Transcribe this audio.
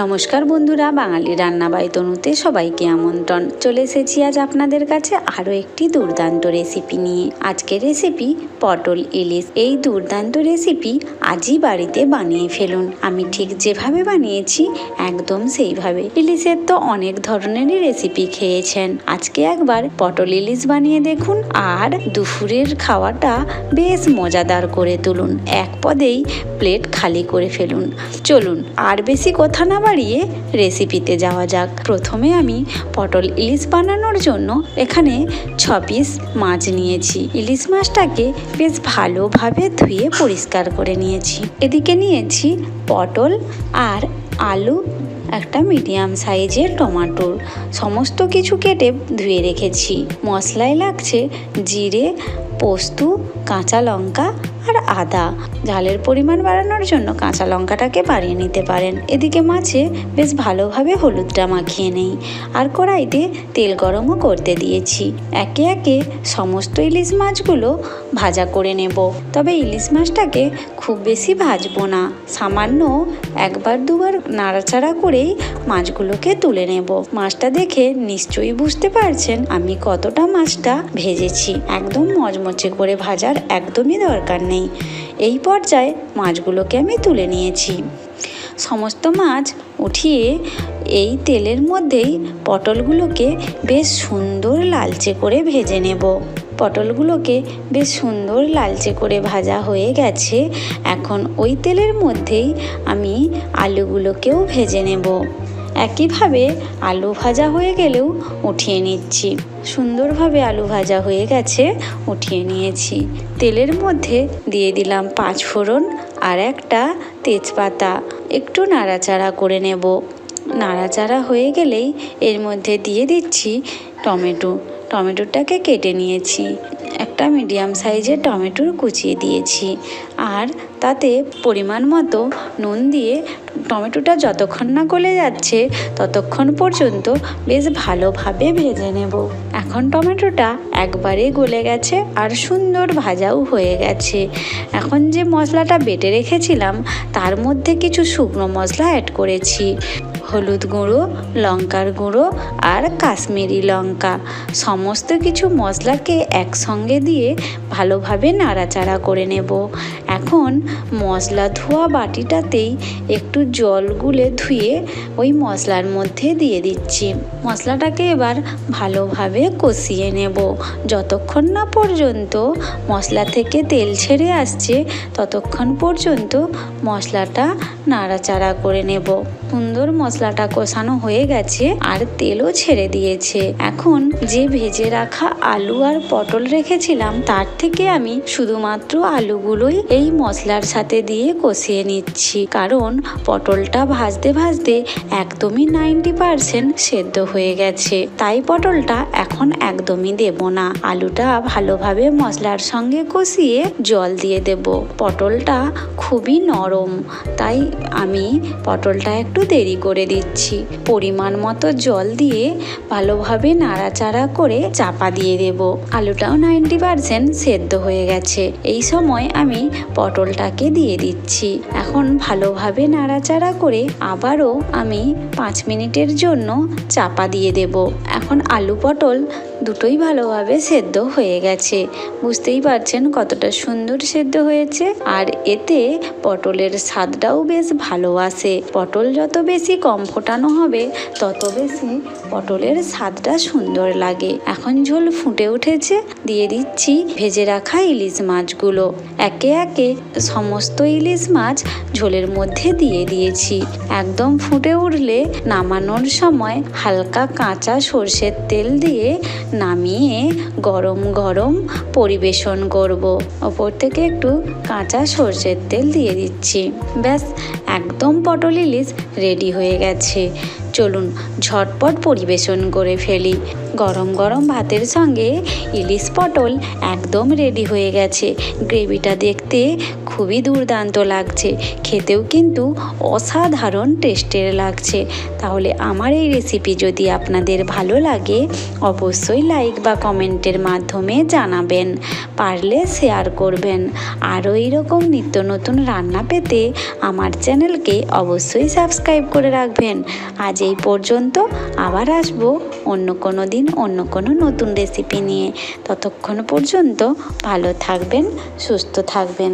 নমস্কার বন্ধুরা, বাঙালি রান্নাবাই তনুতে সবাইকে আমন্ত্রণ। চলে এসেছি আজ আপনাদের কাছে আরও একটি দুর্দান্ত রেসিপি নিয়ে। আজকের রেসিপি পটল ইলিশ। এই দুর্দান্ত রেসিপি আজই বাড়িতে বানিয়ে ফেলুন। আমি ঠিক যেভাবে বানিয়েছি, একদম সেইভাবে। ইলিশের তো অনেক ধরনেরই রেসিপি খেয়েছেন। আজকে একবার পটল ইলিশ বানিয়ে দেখুন আর দুপুরের খাওয়াটা বেশ মজাদার করে তুলুন। এক পদেই প্লেট খালি করে ফেলুন। চলুন, আর বেশি কথা না বাড়িয়ে রেসিপিতে যাওয়া যাক। প্রথমে আমি পটল ইলিশ বানানোর জন্য এখানে ছ পিস মাছ নিয়েছি। ইলিশ মাছটাকে বেশ ভালোভাবে ধুয়ে পরিষ্কার করে নিয়েছি। এদিকে নিয়েছি পটল আর আলু, একটা মিডিয়াম সাইজের টমাটোর সমস্ত কিছু কেটে ধুয়ে রেখেছি। মশলায় লাগছে জিরে, পোস্ত, কাঁচা লঙ্কা আর আদা। ঝালের পরিমাণ বাড়ানোর জন্য কাঁচা লঙ্কাটাকে বাড়িয়ে নিতে পারেন। এদিকে মাছে বেশ ভালোভাবে হলুদটা মাখিয়ে নেই। আর কড়াইতে তেল গরমও করতে দিয়েছি। একে একে সমস্ত ইলিশ মাছগুলো ভাজা করে নেব। তবে ইলিশ মাছটাকে খুব বেশি ভাজবো না। সামান্য একবার দুবার নাড়াচাড়া করেই মাছগুলোকে তুলে নেব। মাছটা দেখে নিশ্চয়ই বুঝতে পারছেন আমি কতটা মাছটা ভেজেছি। একদম মচমচে করে ভাজার একদমই দরকার নেই। এই পর্যায়ে মাছগুলোকে আমি তুলে নিয়েছি। সমস্ত মাছ উঠিয়ে এই তেলের মধ্যেই পটলগুলোকে বেশ সুন্দর লালচে করে ভেজে নেব। পটলগুলোকে বেশ সুন্দর লালচে করে ভাজা হয়ে গেছে। এখন ওই তেলের মধ্যেই আমি আলুগুলোকেও ভেজে নেব। একইভাবে আলু ভাজা হয়ে গেলেও উঠিয়ে নিচ্ছি। সুন্দরভাবে আলু ভাজা হয়ে গেছে, উঠিয়ে নিয়েছি। তেলের মধ্যে দিয়ে দিলাম পাঁচ ফোড়ন আর একটা তেজপাতা। একটু নাড়াচাড়া করে নেব। নাড়াচাড়া হয়ে গেলেই এর মধ্যে দিয়ে দিচ্ছি টমেটো। টমেটোটাকে কেটে নিয়েছি। একটা মিডিয়াম সাইজের টমেটোর কুচিয়ে দিয়েছি। আর তাতে পরিমাণ মতো নুন দিয়ে টমেটোটা যতক্ষণ না গলে যাচ্ছে, ততক্ষণ পর্যন্ত বেশ ভালোভাবে ভেজে নেব। এখন টমেটোটা একবারে গলে গেছে আর সুন্দর ভাজাও হয়ে গেছে। এখন যে মশলাটা বেটে রেখেছিলাম, তার মধ্যে কিছু শুকনো মশলা অ্যাড করেছি। হলুদ গুঁড়ো, লঙ্কার গুঁড়ো আর কাশ্মীরি লঙ্কা। সমস্ত কিছু মশলাকে একসঙ্গে দিয়ে ভালোভাবে নাড়াচাড়া করে নেব। এখন মশলা ধোয়া বাটিটাতেই একটু জল গুলে ধুয়ে ওই মশলার মধ্যে দিয়ে দিচ্ছি। মশলাটাকে এবার ভালোভাবে কষিয়ে নেব। যতক্ষণ না পর্যন্ত মশলা থেকে তেল ছেড়ে আসছে, ততক্ষণ পর্যন্ত মশলাটা নাড়াচাড়া করে নেব। সুন্দর মশলাটা কষানো হয়ে গেছে আর তেলও ছেড়ে দিয়েছে। এখন যে ভেজে রাখা আলু আর পটল রেখেছিলাম, তার থেকে আমি শুধুমাত্র আলুগুলোই এই মশলার সাথে দিয়ে কষিয়ে নিচ্ছি। কারণ পটলটা ভাজতে ভাজতে একদমই নাইনটি পারসেন্ট সেদ্ধ হয়ে গেছে। তাই পটলটা এখন একদমই দেব না। আলুটা ভালোভাবে মশলার সঙ্গে কষিয়ে জল দিয়ে দেব। পটলটা খুবই নরম, তাই আমি পটলটা একটু দেরি করে দিচ্ছি। পরিমাণ মতো জল দিয়ে ভালোভাবে নাড়াচাড়া করে চাপা দিয়ে দেব। আলুটাও নাইনটি পারসেন্ট সেদ্ধ হয়ে গেছে। এই সময় আমি পটলটাকে দিয়ে দিচ্ছি। এখন ভালোভাবে নাড়াচাড়া করে আবারও আমি পাঁচ মিনিটের জন্য চাপা দিয়ে দেব। এখন আলু পটল দুটোই ভালোভাবে সেদ্ধ হয়ে গেছে। বুঝতেই পারছেন কতটা সুন্দর সেদ্ধ হয়েছে। আর এতে পটলের স্বাদটাও বেশ ভালো আসে। পটল যত বেশি কম ফোটানো হবে, তত বেশি পটলের স্বাদটা সুন্দর লাগে। এখন ঝোল ফুটে উঠেছে। দিয়ে দিচ্ছি ভেজে রাখা ইলিশ মাছগুলো। একে একে সমস্ত ইলিশ মাছ ঝোলের মধ্যে দিয়ে দিয়েছি। একদম ফুটে উঠলে নামানোর সময় হালকা কাঁচা সর্ষের তেল দিয়ে নামিয়ে গরম গরম পরিবেশন করব। ওপর থেকে একটু কাঁচা সর্ষের তেল দিয়ে দিচ্ছি। ব্যাস, একদম পটল ইলিশ রেডি হয়ে গেছে। চলুন, ঝটপট পরিবেশন করে ফেলি। গরম গরম ভাতের সঙ্গে ইলিশ পটল একদম রেডি হয়ে গেছে। গ্রেভিটা দেখতে খুবই দুর্দান্ত লাগছে। খেতেও কিন্তু অসাধারণ টেস্টের লাগছে। তাহলে আমার এই রেসিপি যদি আপনাদের ভালো লাগে, অবশ্যই লাইক বা কমেন্টের মাধ্যমে জানাবেন। পারলে শেয়ার করবেন। আরও এইরকম নিত্য নতুন রান্না পেতে আমার চ্যানেলকে অবশ্যই সাবস্ক্রাইব করে রাখবেন। আজ এই পর্যন্ত আবার আসব অন্য কোনো দিন, অন্য কোনো নতুন রেসিপি নিয়ে। ততক্ষণ পর্যন্ত ভালো থাকবেন, সুস্থ থাকবেন।